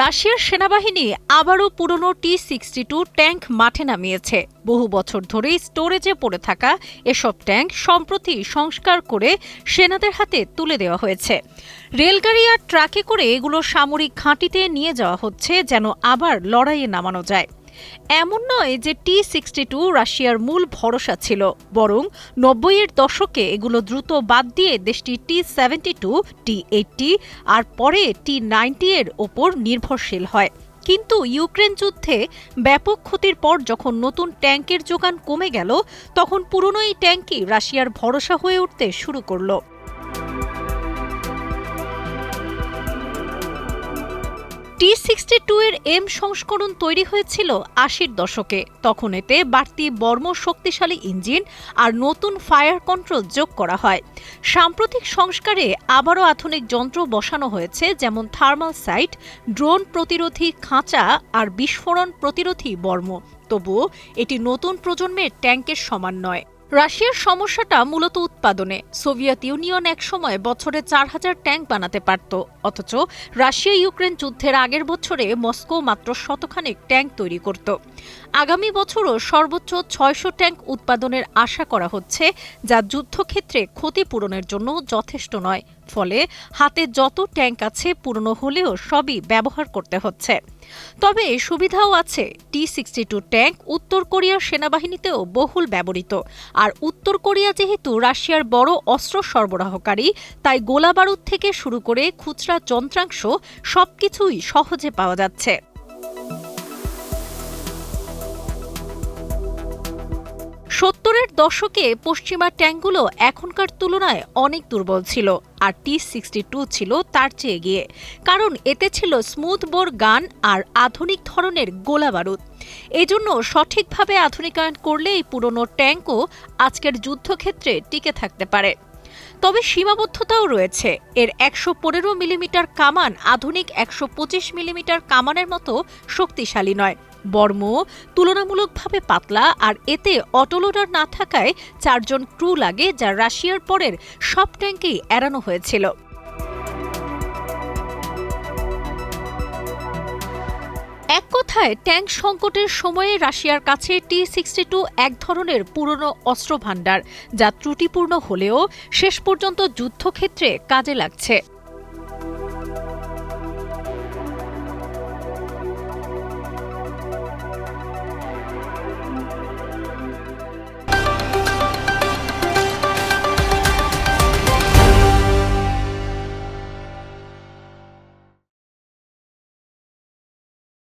রাশিয়ার সেনাবাহিনী আবারও পুরনো টি সিক্সটি টু ট্যাঙ্ক মাঠে নামিয়েছে। বহু বছর ধরেই স্টোরেজে পড়ে থাকা এসব ট্যাঙ্ক সম্প্রতি সংস্কার করে সেনাদের হাতে তুলে দেওয়া হয়েছে। রেলগাড়ি আর ট্রাকে করে এগুলো সামরিক ঘাঁটিতে নিয়ে যাওয়া হচ্ছে যেন আবার লড়াইয়ে নামানো যায়। এমন নয় যে টি সিক্সটি টু রাশিয়ার মূল ভরসা ছিল, বরং নব্বইয়ের দশকে এগুলো দ্রুত বাদ দিয়ে দেশটি T seventy two T eighty আর পরে টি নাইনটি এর ওপর নির্ভরশীল হয়। কিন্তু ইউক্রেন যুদ্ধে ব্যাপক ক্ষতির পর যখন নতুন ট্যাঙ্কের যোগান কমে গেল, তখন পুরনো এই ট্যাঙ্কই রাশিয়ার ভরসা হয়ে উঠতে শুরু করল। টি সিক্সটি টু এর এম সংস্করণ তৈরি হয়েছিল আশির দশকে। তখন এতে বাড়তি বর্ম শক্তিশালী ইঞ্জিন আর নতুন ফায়ার কন্ট্রোল যোগ করা হয়। সাম্প্রতিক সংস্কারে আবারও আধুনিক যন্ত্র বসানো হয়েছে, যেমন থার্মাল সাইট ড্রোন প্রতিরোধী খাঁচা আর বিস্ফোরণ প্রতিরোধী বর্ম। তবুও এটি নতুন প্রজন্মের ট্যাঙ্কের সমান নয়। রাশিয়ার সমস্যাটা মূলত উৎপাদনে। সোভিয়েত ইউনিয়ন একসময় বছরে চার হাজার ট্যাঙ্ক বানাতে পারত। অথচ রাশিয়া ইউক্রেন যুদ্ধের আগের বছরে মস্কো মাত্র শতখানেক ট্যাঙ্ক তৈরি করত। আগামী বছরও সর্বোচ্চ ছয়শো ট্যাঙ্ক উৎপাদনের আশা করা হচ্ছে, যা যুদ্ধক্ষেত্রে ক্ষতিপূরণের জন্য যথেষ্ট নয়। ফলে হাতে যত ট্যাঙ্ক আছে, পুরনো হলেও সবই ব্যবহার করতে হচ্ছে। তবে সুবিধাও আছে। টি সিক্সটি টু ট্যাঙ্ক উত্তর কোরিয়ার সেনাবাহিনীতেও বহুল ব্যবহৃত। আর উত্তর কোরিয়া যেহেতু রাশিয়ার বড় অস্ত্র সরবরাহকারী, তাই গোলাবারুদ থেকে শুরু করে খুচরা যন্ত্রাংশ সবকিছুই সহজে পাওয়া যাচ্ছে। সত্তরের দশকে পশ্চিমা ট্যাঙ্কগুলো এখনকার তুলনায় অনেক দুর্বল ছিল, আর টি সিক্সটি টু ছিল তার চেয়ে গিয়ে কারণ এতে ছিল স্মুথ বোর গান আর আধুনিক ধরনের গোলা বারুদ। এজন্য সঠিকভাবে আধুনিকায়ন করলে এই পুরনো ট্যাঙ্কও আজকের যুদ্ধক্ষেত্রে টিকে থাকতে পারে। তবে সীমাবদ্ধতাও রয়েছে। এর একশো পনেরো মিলিমিটার কামান আধুনিক একশো পঁচিশ মিলিমিটার কামানের মতো শক্তিশালী নয়। বর্ম তুলনামূলকভাবে পাতলা আর এতে অটোলোডার না থাকায় চারজন ক্রু লাগে যা রাশিয়ার পরের সব ট্যাঙ্কেই এড়ানো হয়েছিল। কথায় ট্যাঙ্ক সংকটের সময়ে রাশিয়ার কাছে টি সিক্সটি টু এক ধরনের পুরনো অস্ত্র ভাণ্ডার যা ত্রুটিপূর্ণ হলেও শেষ পর্যন্ত যুদ্ধক্ষেত্রে কাজে লাগছে।